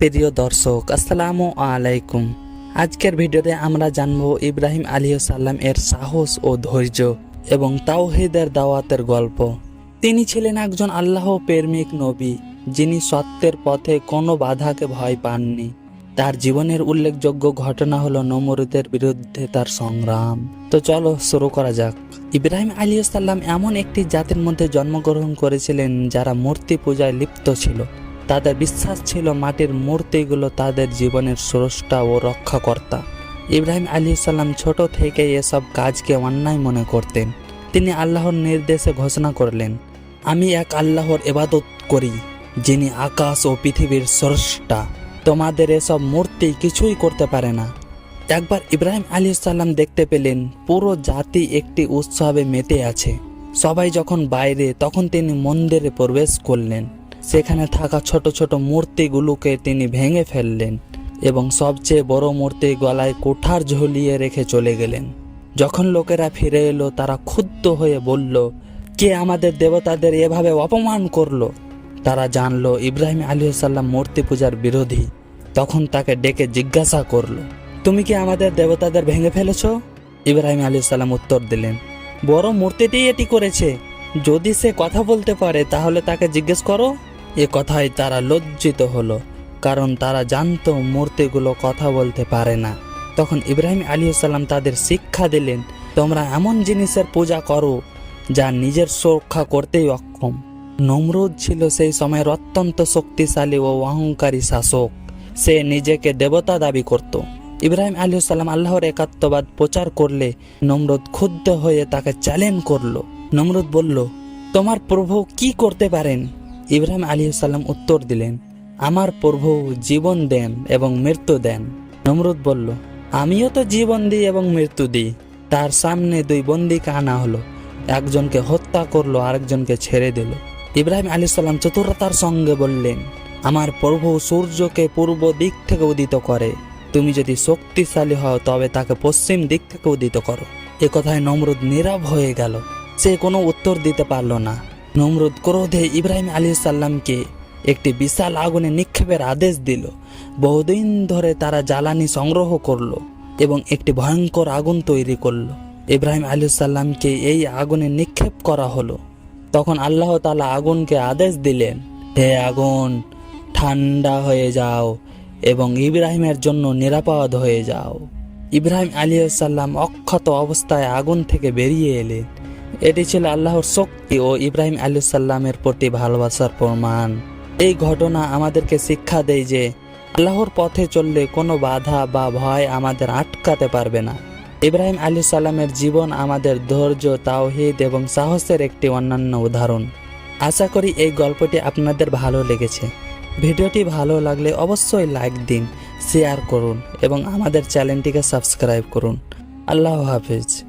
প্রিয় দর্শক, আসসালামু আলাইকুম। আজকের ভিডিওতে আমরা জানব ইব্রাহিম আলী সাল্লাম এর সাহস ও ধৈর্য এবং তাওহিদের দাওয়াতের গল্প। তিনি ছিলেন একজন আল্লাহ প্রেমিক নবী, যিনি সত্যের পথে কোনো বাধাকে ভয় পাননি। তার জীবনের উল্লেখযোগ্য ঘটনা হলো নমরুদের বিরুদ্ধে তার সংগ্রাম। তো চলো শুরু করা যাক। ইব্রাহিম আলী সাল্লাম এমন একটি জাতির মধ্যে জন্মগ্রহণ করেছিলেন যারা মূর্তি পূজায় লিপ্ত ছিল। তাদের বিশ্বাস ছিল মাটির মূর্তিগুলো তাদের জীবনের স্রষ্টা ও রক্ষাকর্তা। ইব্রাহিম আলী সাল্লাম ছোট থেকে এসব কাজকে অন্যায় মনে করতেন। তিনি আল্লাহর নির্দেশে ঘোষণা করলেন, আমি এক আল্লাহর এবাদত করি, যিনি আকাশ ও পৃথিবীর স্রষ্টা। তোমাদের এসব মূর্তি কিছুই করতে পারে না। একবার ইব্রাহিম আলী সাল্লাম দেখতে পেলেন, পুরো জাতি একটি উৎসবে মেতে আছে। সবাই যখন বাইরে, তখন তিনি মন্দিরে প্রবেশ করলেন। সেখানে থাকা ছোট ছোট মূর্তিগুলোকে তিনি ভেঙে ফেললেন এবং সবচেয়ে বড় মূর্তি গলায় কোঠার ঝুলিয়ে রেখে চলে গেলেন। যখন লোকেরা ফিরে এলো, তারা ক্ষুব্ধ হয়ে বলল, কে আমাদের দেবতাদের এভাবে অপমান করল? তারা জানলো, ইব্রাহিম আলী সাল্লাম মূর্তি পূজার বিরোধী। তখন তাকে ডেকে জিজ্ঞাসা করল, তুমি কি আমাদের দেবতাদের ভেঙে ফেলেছ? ইব্রাহিম আলী সাল্লাম উত্তর দিলেন, বড় মূর্তিটি এটি করেছে। যদি সে কথা বলতে পারে, তাহলে তাকে জিজ্ঞেস করো। এ কথায় তারা লজ্জিত হলো, কারণ তারা জানতো মূর্তিগুলো কথা বলতে পারে না। তখন ইব্রাহিম আলী সাল্লাম তাদের শিক্ষা দিলেন, তোমরা এমন জিনিসের পূজা করো যা নিজের সুরক্ষা করতেই অক্ষম। নমরুদ ছিল সেই সময়ের অত্যন্ত শক্তিশালী ও অহংকারী শাসক। সে নিজেকে দেবতা দাবি করত। ইব্রাহিম আলী সাল্লাম আল্লাহর একাত্মবাদ প্রচার করলে নমরুদ ক্ষুব্ধ হয়ে তাকে চ্যালেঞ্জ করল। নমরুদ বলল, তোমার প্রভু কি করতে পারেন? ইব্রাহিম আলী সাল্লাম উত্তর দিলেন, আমার প্রভু জীবন দেন এবং মৃত্যু দেন। নমরুদ বলল, আমিও তো জীবন দিই এবং মৃত্যু দিই। তার সামনে দুই বন্দিকে আনা হলো। একজনকে হত্যা করল, আরেকজনকে ছেড়ে দিল। ইব্রাহিম আলী সাল্লাম চতুরতার সঙ্গে বললেন, আমার প্রভু সূর্যকে পূর্ব দিক থেকে উদিত করে। তুমি যদি শক্তিশালী হও, তবে তাকে পশ্চিম দিক থেকে উদিত করো। এ কথায় নমরুদ নীরব হয়ে গেল। সে কোনো উত্তর দিতে পারল না। নমরুদ ক্রোধে ইব্রাহিম আলী সাল্লামকে একটি বিশাল আগুনে নিক্ষেপের আদেশ দিল। বহুদিন ধরে তারা জ্বালানি সংগ্রহ করল এবং একটি ভয়ঙ্কর আগুন তৈরি করল। ইব্রাহিম আলী সাল্লামকে এই আগুনে নিক্ষেপ করা হলো। তখন আল্লাহ তালা আগুনকে আদেশ দিলেন, হে আগুন, ঠান্ডা হয়ে যাও এবং ইব্রাহিমের জন্য নিরাপদ হয়ে যাও। ইব্রাহিম আলী সাল্লাম অক্ষত অবস্থায় আগুন থেকে বেরিয়ে এলেন। এটি ছিল আল্লাহর শক্তি ও ইব্রাহিম আলী সাল্লামের প্রতি ভালোবাসার প্রমাণ। এই ঘটনা আমাদেরকে শিক্ষা দেয় যে, আল্লাহর পথে চললে কোনো বাধা বা ভয় আমাদের আটকাতে পারবে না। ইব্রাহিম আলী সাল্লামের জীবন আমাদের ধৈর্য, তাওহিদ এবং সাহসের একটি অন্যান্য উদাহরণ। আশা করি এই গল্পটি আপনাদের ভালো লেগেছে। ভিডিওটি ভালো লাগলে অবশ্যই লাইক দিন, শেয়ার করুন এবং আমাদের চ্যানেলটিকে সাবস্ক্রাইব করুন। আল্লাহ হাফিজ।